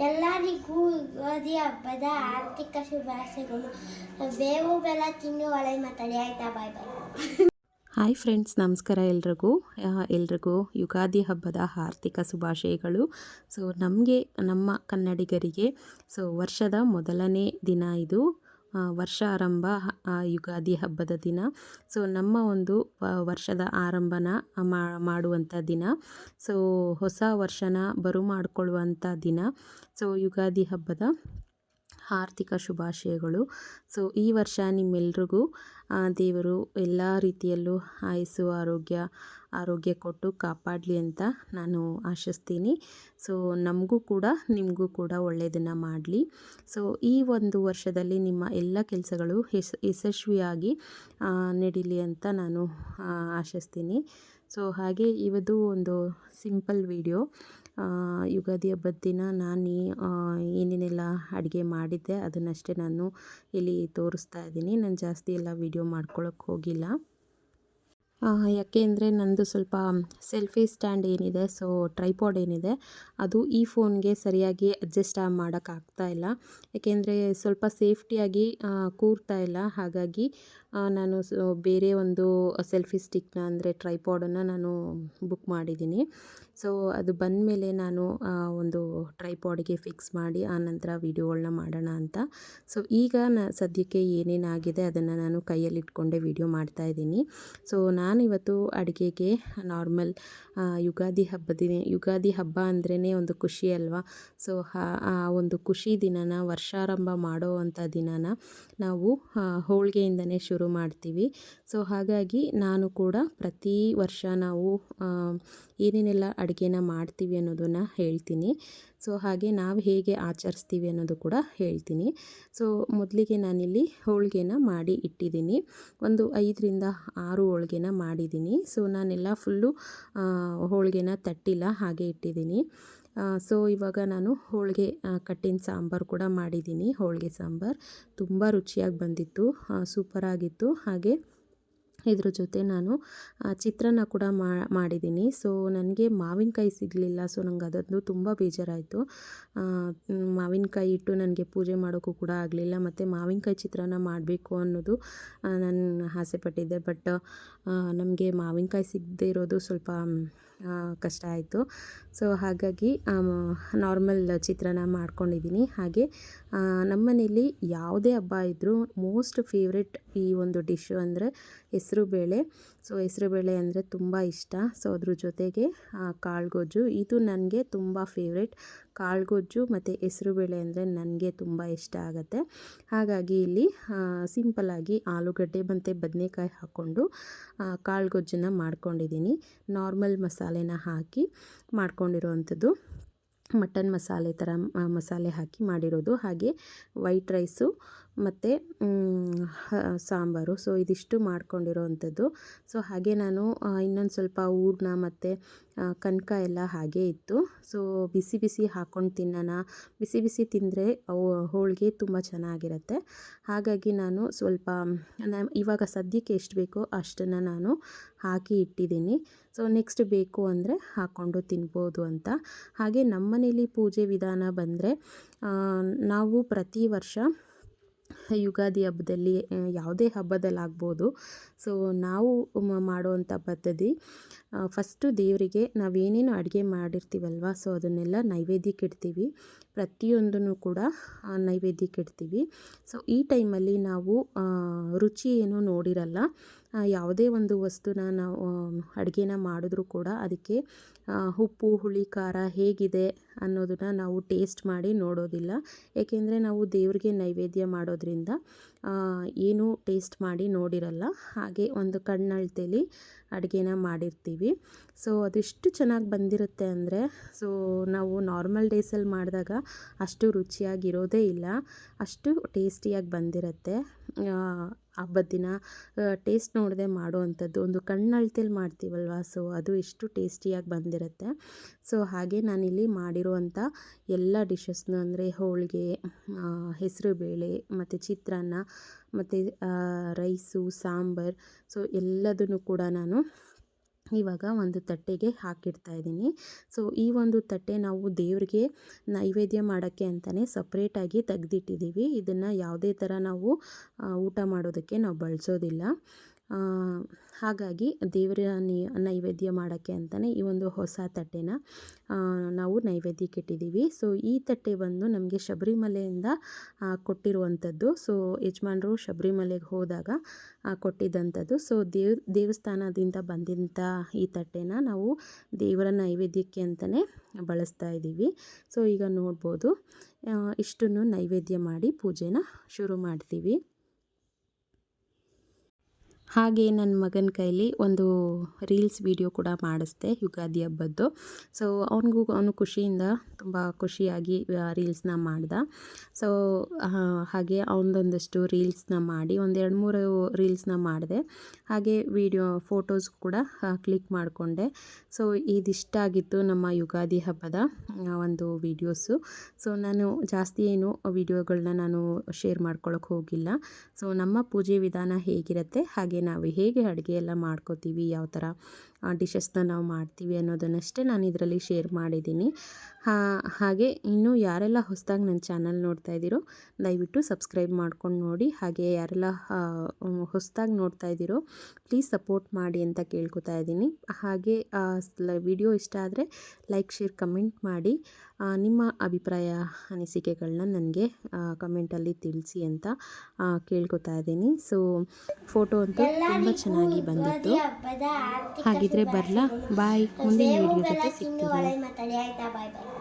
ಎಲ್ಲರಿಗೂ ಯುಗಾದಿ ಹಬ್ಬದ ಆರ್ಥಿಕ ಶುಭಾಶಯಗಳು. ಬೇವು ಬೆಲ್ಲ ತಿನ್ನು ಮಾತಾಡಿ. ಆಯ್ತಾ? ಬಾಯ್ ಬಾಯ್ ಹಾಯ್ ಫ್ರೆಂಡ್ಸ್ ನಮಸ್ಕಾರ ಎಲ್ರಿಗೂ. ಎಲ್ರಿಗೂ ಯುಗಾದಿ ಹಬ್ಬದ ಆರ್ಥಿಕ ಶುಭಾಶಯಗಳು. ಸೊ ನಮಗೆ, ನಮ್ಮ ಕನ್ನಡಿಗರಿಗೆ ಸೊ ವರ್ಷದ ಮೊದಲನೇ ದಿನ ಇದು. ವರ್ಷ ಆರಂಭ ಯುಗಾದಿ ಹಬ್ಬದ ದಿನ. ಸೊ ನಮ್ಮ ಒಂದು ವರ್ಷದ ಆರಂಭನ ಮಾಡುವಂಥ ದಿನ. ಸೊ ಹೊಸ ವರ್ಷನ ಬರು ಮಾಡಿಕೊಳ್ಳುವಂಥ ದಿನ. ಸೊ ಯುಗಾದಿ ಹಬ್ಬದ ಆರ್ಥಿಕ ಶುಭಾಶಯಗಳು. ಸೊ ಈ ವರ್ಷ ನಿಮ್ಮೆಲ್ರಿಗೂ ದೇವರು ಎಲ್ಲ ರೀತಿಯಲ್ಲೂ ಆಯಸ್ಸು ಆರೋಗ್ಯ ಆರೋಗ್ಯ ಕೊಟ್ಟು ಕಾಪಾಡಲಿ ಅಂತ ನಾನು ಆಶಿಸ್ತೀನಿ. ಸೊ ನಮಗೂ ಕೂಡ, ನಿಮಗೂ ಕೂಡ ಒಳ್ಳೆಯದನ್ನು ಮಾಡಲಿ. ಸೊ ಈ ಒಂದು ವರ್ಷದಲ್ಲಿ ನಿಮ್ಮ ಎಲ್ಲ ಕೆಲಸಗಳು ಯಶಸ್ವಿಯಾಗಿ ನಡೀಲಿ ಅಂತ ನಾನು ಆಶಿಸ್ತೀನಿ. ಸೊ ಹಾಗೆ ಇವತ್ತು ಒಂದು ಸಿಂಪಲ್ ವಿಡಿಯೋ. ಯುಗಾದಿ ಹಬ್ಬದ ದಿನ ನಾನು ಏನೇನೆಲ್ಲ ಅಡುಗೆ ಮಾಡಿದ್ದೆ ಅದನ್ನಷ್ಟೇ ನಾನು ಇಲ್ಲಿ ತೋರಿಸ್ತಾ ಇದ್ದೀನಿ. ನಾನು ಜಾಸ್ತಿ ಎಲ್ಲ ವಿಡಿಯೋ ಮಾಡ್ಕೊಳಕ್ಕೆ ಹೋಗಿಲ್ಲ. ಯಾಕೆ ಅಂದರೆ ನಂದು ಸ್ವಲ್ಪ ಸೆಲ್ಫಿ ಸ್ಟ್ಯಾಂಡ್ ಏನಿದೆ, ಸೊ ಟ್ರೈಪಾಡ್ ಏನಿದೆ, ಅದು ಈ ಫೋನ್ಗೆ ಸರಿಯಾಗಿ ಅಡ್ಜಸ್ಟ್ ಮಾಡೋಕ್ಕಾಗ್ತಾ ಇಲ್ಲ. ಯಾಕೆಂದರೆ ಸ್ವಲ್ಪ ಸೇಫ್ಟಿಯಾಗಿ ಕೂರ್ತಾ ಇಲ್ಲ. ಹಾಗಾಗಿ ನಾನು ಬೇರೆ ಒಂದು ಸೆಲ್ಫಿ ಸ್ಟಿಕ್ನ ಅಂದರೆ ಟ್ರೈಪಾಡನ್ನು ನಾನು ಬುಕ್ ಮಾಡಿದ್ದೀನಿ. ಸೊ, ಅದು ಬಂದ ಮೇಲೆ ನಾನು ಒಂದು ಟ್ರೈಪಾಡಿಗೆ ಫಿಕ್ಸ್ ಮಾಡಿ, ಆ ನಂತರ ವೀಡಿಯೋಗಳನ್ನ ಮಾಡೋಣ ಅಂತ. ಸೊ, ಈಗ ನ, ಸದ್ಯಕ್ಕೆ ಏನೇನಾಗಿದೆ ಅದನ್ನು ನಾನು ಕೈಯಲ್ಲಿ ಇಟ್ಕೊಂಡೆ ವೀಡಿಯೋ ಮಾಡ್ತಾ ಇದ್ದೀನಿ. ಸೊ ನಾನಿವತ್ತು ಅಡುಗೆಗೆ ನಾರ್ಮಲ್ ಯುಗಾದಿ ಹಬ್ಬದ ಯುಗಾದಿ ಹಬ್ಬ ಅಂದ್ರೇ ಒಂದು ಖುಷಿ ಅಲ್ವಾ? ಸೊ, ಆ ಒಂದು ಖುಷಿ ದಿನನ, ವರ್ಷಾರಂಭ ಮಾಡೋ ಅಂಥ ದಿನನ ನಾವು ಹೋಳಿಗೆಯಿಂದನೇ ಶುರು ಮಾಡ್ತೀವಿ. ಸೊ, ಹಾಗಾಗಿ ನಾನು ಕೂಡ ಪ್ರತಿ ವರ್ಷ ನಾವು ಏನೇನೆಲ್ಲ ಅಡುಗೆನ ಮಾಡ್ತೀವಿ ಅನ್ನೋದನ್ನು ಹೇಳ್ತೀನಿ. ಸೊ, ಹಾಗೆ ನಾವು ಹೇಗೆ ಆಚರಿಸ್ತೀವಿ ಅನ್ನೋದು ಕೂಡ ಹೇಳ್ತೀನಿ. ಸೊ, ಮೊದಲಿಗೆ ನಾನಿಲ್ಲಿ ಹೋಳಿಗೆನ ಮಾಡಿ ಇಟ್ಟಿದ್ದೀನಿ. ಒಂದು ಐದರಿಂದ ಆರು ಹೋಳಿಗೆನ ಮಾಡಿದ್ದೀನಿ. ಸೊ, ನಾನೆಲ್ಲ ಫುಲ್ಲು ಹೋಳಿಗೆನ ತಟ್ಟಿಲ್ಲ ಹಾಗೆ ಇಟ್ಟಿದ್ದೀನಿ. ಸೊ ಇವಾಗ ನಾನು ಹೋಳಿಗೆ ಕಟ್ಟಿನ ಸಾಂಬಾರು ಕೂಡ ಮಾಡಿದ್ದೀನಿ. ಹೋಳಿಗೆ ಸಾಂಬಾರು ತುಂಬ ರುಚಿಯಾಗಿ ಬಂದಿತ್ತು ಸೂಪರಾಗಿತ್ತು ಹಾಗೆ ಇದ್ರ ಜೊತೆ ನಾನು ಚಿತ್ರಾನ್ನ ಕೂಡ ಮಾಡಿದ್ದೀನಿ. ಸೊ ನನಗೆ ಮಾವಿನಕಾಯಿ ಸಿಗಲಿಲ್ಲ ಸೊ ನಂಗೆ ಅದೊಂದು ತುಂಬ ಬೇಜಾರಾಯಿತು. ಮಾವಿನಕಾಯಿ ಇಟ್ಟು ನನಗೆ ಪೂಜೆ ಮಾಡೋಕ್ಕೂ ಕೂಡ ಆಗಲಿಲ್ಲ, ಮತ್ತು ಮಾವಿನಕಾಯಿ ಚಿತ್ರಾನ್ನ ಮಾಡಬೇಕು ಅನ್ನೋದು ನಾನು ಆಸೆ ಪಟ್ಟಿದ್ದೆ ಬಟ್ ನಮಗೆ ಮಾವಿನಕಾಯಿ ಸಿಗದೇ ಇರೋದು ಸ್ವಲ್ಪ ಕಷ್ಟ ಆಯಿತು. ಸೊ ಹಾಗಾಗಿ ನಾರ್ಮಲ್ ಚಿತ್ರನ ಮಾಡ್ಕೊಂಡಿದ್ದೀನಿ ಹಾಗೆ ನಮ್ಮನೇಲಿ ಯಾವುದೇ ಹಬ್ಬ ಇದ್ದರೂ ಮೋಸ್ಟ್ ಫೇವ್ರೆಟ್ ಈ ಒಂದು ಡಿಶ್ಶು ಅಂದರೆ ಹೆಸರುಬೇಳೆ ಸೊ ಹೆಸರುಬೇಳೆ ಅಂದರೆ ತುಂಬ ಇಷ್ಟ. ಸೊ ಅದ್ರ ಜೊತೆಗೆ ಕಾಳುಗೊಜ್ಜು. ಇದು ನನಗೆ ತುಂಬ ಫೇವ್ರೆಟ್ ಕಾಳುಗೊಜ್ಜು ಮತ್ತು ಹೆಸರುಬೇಳೆ ಅಂದರೆ ನನಗೆ ತುಂಬ ಇಷ್ಟ ಆಗುತ್ತೆ. ಹಾಗಾಗಿ ಇಲ್ಲಿ ಸಿಂಪಲ್ಲಾಗಿ ಆಲೂಗಡ್ಡೆ ಮತ್ತು ಬದನೆಕಾಯಿ ಹಾಕ್ಕೊಂಡು ಕಾಳುಗೊಜ್ಜನ್ನು ಮಾಡ್ಕೊಂಡಿದ್ದೀನಿ. ನಾರ್ಮಲ್ ಮಸಾಲೆನ ಹಾಕಿ ಮಾಡ್ಕೊಂಡಿರೋವಂಥದ್ದು. ಮಟನ್ ಮಸಾಲೆ ಥರ ಮಸಾಲೆ ಹಾಕಿ ಮಾಡಿರೋದು. ಹಾಗೆ ವೈಟ್ ರೈಸು ಮತ್ತು ಸಾಂಬಾರು. ಸೊ, ಇದಿಷ್ಟು ಮಾಡ್ಕೊಂಡಿರೋ ಅಂಥದ್ದು ಸೊ, ಹಾಗೆ ನಾನು ಇನ್ನೊಂದು ಸ್ವಲ್ಪ ಊರ್ಣ ಮತ್ತು ಕನಕ ಎಲ್ಲ ಹಾಗೆ ಇತ್ತು. ಸೊ, ಬಿಸಿ ಬಿಸಿ ಹಾಕ್ಕೊಂಡು ತಿನ್ನೋಣ. ಬಿಸಿ ಬಿಸಿ ತಿಂದರೆ ಹೋಳಿಗೆ ತುಂಬ ಚೆನ್ನಾಗಿರುತ್ತೆ. ಹಾಗಾಗಿ ನಾನು ಸ್ವಲ್ಪ ಇವಾಗ ಸದ್ಯಕ್ಕೆ ಎಷ್ಟು ಬೇಕೋ ಅಷ್ಟನ್ನು ನಾನು ಹಾಕಿ ಇಟ್ಟಿದ್ದೀನಿ. ಸೊ, ನೆಕ್ಸ್ಟ್ ಬೇಕು ಅಂದರೆ ಹಾಕ್ಕೊಂಡು ತಿನ್ಬೋದು ಅಂತ. ಹಾಗೆ ನಮ್ಮನೇಲಿ ಪೂಜೆ ವಿಧಾನ ಬಂದರೆ ನಾವು ಪ್ರತಿ ವರ್ಷ ಯುಗಾದಿ ಹಬ್ಬದಲ್ಲಿ ಯಾವುದೇ ಹಬ್ಬದಲ್ಲಾಗ್ಬೋದು. ಸೊ ನಾವು ಮಾಡುವಂಥ ಪದ್ಧತಿ ಫಸ್ಟು ದೇವರಿಗೆ ನಾವೇನೇನು ಅಡುಗೆ ಮಾಡಿರ್ತೀವಲ್ವ ಸೊ ಅದನ್ನೆಲ್ಲ ನೈವೇದ್ಯಕ್ಕೆ ಇಡ್ತೀವಿ. ಪ್ರತಿಯೊಂದನ್ನು ಕೂಡ ನೈವೇದ್ಯಕ್ಕೆ ಇಡ್ತೀವಿ. ಸೊ ಈ ಟೈಮಲ್ಲಿ ನಾವು ರುಚಿ ಏನು ನೋಡಿರಲ್ಲ ಯಾವುದೇ ಒಂದು ವಸ್ತುನ ನಾವು ಅಡುಗೆನ ಮಾಡಿದ್ರೂ ಕೂಡ ಅದಕ್ಕೆ ಉಪ್ಪು, ಹುಳಿ, ಖಾರ ಹೇಗಿದೆ ಅನ್ನೋದನ್ನ ನಾವು ಟೇಸ್ಟ್ ಮಾಡಿ ನೋಡೋದಿಲ್ಲ. ಏಕೆಂದರೆ ನಾವು ದೇವ್ರಿಗೆ ನೈವೇದ್ಯ ಮಾಡೋದ್ರಿಂದ ಏನೂ ಏನು ಟೇಸ್ಟ್ ಮಾಡಿ ನೋಡಿರಲ್ಲ. ಹಾಗೆ ಒಂದು ಕಣ್ಣಳ್ತೇಲಿ ಅಡುಗೆನ ಮಾಡಿರ್ತೀವಿ. ಸೊ ಅದೆಷ್ಟು ಚೆನ್ನಾಗಿ ಬಂದಿರುತ್ತೆ ಅಂದರೆ ಸೊ ನಾವು ನಾರ್ಮಲ್ ಡೇಸಲ್ಲಿ ಮಾಡಿದಾಗ ಅಷ್ಟು ರುಚಿಯಾಗಿರೋದೇ ಇಲ್ಲ. ಅಷ್ಟು ಟೇಸ್ಟಿಯಾಗಿ ಬಂದಿರುತ್ತೆ. ಹಬ್ಬದ ದಿನ ಟೇಸ್ಟ್ ನೋಡದೆ ಮಾಡುವಂಥದ್ದು. ಒಂದು ಕಣ್ಣಳ್ತೇಲಿ ಮಾಡ್ತೀವಲ್ವ? ಸೊ, ಅದು ಎಷ್ಟು ಟೇಸ್ಟಿಯಾಗಿ ಬಂದಿರುತ್ತೆ. ಸೊ, ಹಾಗೆ ನಾನಿಲ್ಲಿ ಮಾಡಿರುವಂಥ ಎಲ್ಲ ಡಿಶಸ್ನು ಅಂದರೆ ಹೋಳಿಗೆ ಹೆಸರುಬೇಳೆ, ಮತ್ತು ಚಿತ್ರಾನ್ನ, ಮತ್ತು ರೈಸು, ಸಾಂಬಾರು. ಸೊ, ಎಲ್ಲದನ್ನು ಕೂಡ ನಾನು ಇವಾಗ ಒಂದು ತಟ್ಟೆಗೆ ಹಾಕಿಡ್ತಾ ಇದ್ದೀನಿ. ಸೊ ಈ ಒಂದು ತಟ್ಟೆ ನಾವು ದೇವರಿಗೆ ನೈವೇದ್ಯ ಮಾಡೋಕ್ಕೆ ಅಂತಲೇ ಸಪ್ರೇಟಾಗಿ ತೆಗೆದಿಟ್ಟಿದ್ದೀವಿ. ಇದನ್ನು ಯಾವುದೇ ಥರ ನಾವು ಊಟ ಮಾಡೋದಕ್ಕೆ ನಾವು ಬಳಸೋದಿಲ್ಲ. ಹಾಗಾಗಿ ದೇವರ ನೈವೇದ್ಯ ಮಾಡೋಕ್ಕೆ ಅಂತಲೇ ಈ ಒಂದು ಹೊಸ ತಟ್ಟೆನ ನಾವು ನೈವೇದ್ಯಕ್ಕೆ ಇಟ್ಟಿದ್ದೀವಿ. ಸೊ, ಈ ತಟ್ಟೆ ಬಂದು ನಮಗೆ ಶಬರಿಮಲೆಯಿಂದ ಕೊಟ್ಟಿರುವಂಥದ್ದು. ಸೊ, ಯಜಮಾನರು ಶಬರಿಮಲೆಗೆ ಹೋದಾಗ ಕೊಟ್ಟಿದ್ದಂಥದ್ದು. ಸೊ, ದೇವ್, ದೇವಸ್ಥಾನದಿಂದ ಬಂದಂಥ ಈ ತಟ್ಟೆನ ನಾವು ದೇವರ ನೈವೇದ್ಯಕ್ಕೆ ಅಂತಲೇ ಬಳಸ್ತಾ ಇದ್ದೀವಿ. ಸೊ, ಈಗ ನೋಡ್ಬೋದು ಇಷ್ಟನ್ನು ನೈವೇದ್ಯ ಮಾಡಿ ಪೂಜೆನ ಶುರು ಮಾಡ್ತೀವಿ. ಹಾಗೆ ನನ್ನ ಮಗನ ಕೈಲಿ ಒಂದು ರೀಲ್ಸ್ ವಿಡಿಯೋ ಕೂಡ ಮಾಡಿಸ್ದೆ ಯುಗಾದಿ ಹಬ್ಬದ್ದು. ಸೊ ಅವನಿಗೂ ಅವನು ಖುಷಿಯಿಂದ ತುಂಬ ಖುಷಿಯಾಗಿ ರೀಲ್ಸ್ನ ಮಾಡ್ದ. ಸೊ ಹಾಗೆ ಅವನದೊಂದಷ್ಟು ರೀಲ್ಸ್ನ ಮಾಡಿ ಒಂದೆರಡು ಮೂರು ರೀಲ್ಸ್ನ ಮಾಡಿದೆ. ಹಾಗೆ ವಿಡಿಯೋ, ಫೋಟೋಸ್ ಕೂಡ ಕ್ಲಿಕ್ ಮಾಡಿಕೊಂಡೆ. ಸೊ ಇದಿಷ್ಟ ಆಗಿತ್ತು ನಮ್ಮ ಯುಗಾದಿ ಹಬ್ಬದ ಒಂದು ವಿಡಿಯೋಸು. ಸೊ ನಾನು ಜಾಸ್ತಿ ಏನು ವಿಡಿಯೋಗಳನ್ನ ನಾನು ಶೇರ್ ಮಾಡ್ಕೊಳ್ಳೋಕೆ ಹೋಗಿಲ್ಲ. ಸೊ ನಮ್ಮ ಪೂಜೆ ವಿಧಾನ ಹೇಗಿರುತ್ತೆ, ಹಾಗೆ ನಾವು ಹೇಗೆ ಅಡುಗೆ ಎಲ್ಲ ಮಾಡ್ಕೋತೀವಿ ಯಾವ ಥರ ಡಿಶಸ್ನ ನಾವು ಮಾಡ್ತೀವಿ ಅನ್ನೋದನ್ನಷ್ಟೇ ನಾನು ಇದರಲ್ಲಿ ಶೇರ್ ಮಾಡಿದ್ದೀನಿ. ಹಾಗೆ ಇನ್ನೂ ಯಾರೆಲ್ಲ ಹೊಸದಾಗಿ ನನ್ನ ಚಾನಲ್ ನೋಡ್ತಾ ಇದ್ದೀರೋ ದಯವಿಟ್ಟು ಸಬ್ಸ್ಕ್ರೈಬ್ ಮಾಡ್ಕೊಂಡು ನೋಡಿ. ಹಾಗೆ ಯಾರೆಲ್ಲ ಹೊಸದಾಗಿ ನೋಡ್ತಾ ಇದ್ದೀರೋ ಪ್ಲೀಸ್ ಸಪೋರ್ಟ್ ಮಾಡಿ ಅಂತ ಕೇಳ್ಕೊತಾ ಇದ್ದೀನಿ. ಹಾಗೆ ವಿಡಿಯೋ ಇಷ್ಟ ಆದರೆ ಲೈಕ್ ಶೇರ್ ಕಮೆಂಟ್ ಮಾಡಿ. ನಿಮ್ಮ ಅಭಿಪ್ರಾಯ ಅನಿಸಿಕೆಗಳನ್ನ ನನಗೆ ಕಮೆಂಟಲ್ಲಿ ತಿಳಿಸಿ ಅಂತ ಕೇಳ್ಕೊತಾ ಇದ್ದೀನಿ. ಸೊ ಫೋಟೋ ಅಂತ ತುಂಬ ಚೆನ್ನಾಗಿ ಬಂದಿತ್ತು. ಹಾಗಿದ್ರೆ ಬರಲಾ? ಬಾಯ್ ಮುಂದಿನ ವಿಡಿಯೋ ಜೊತೆ ಸಿಗ್ತೀನಿ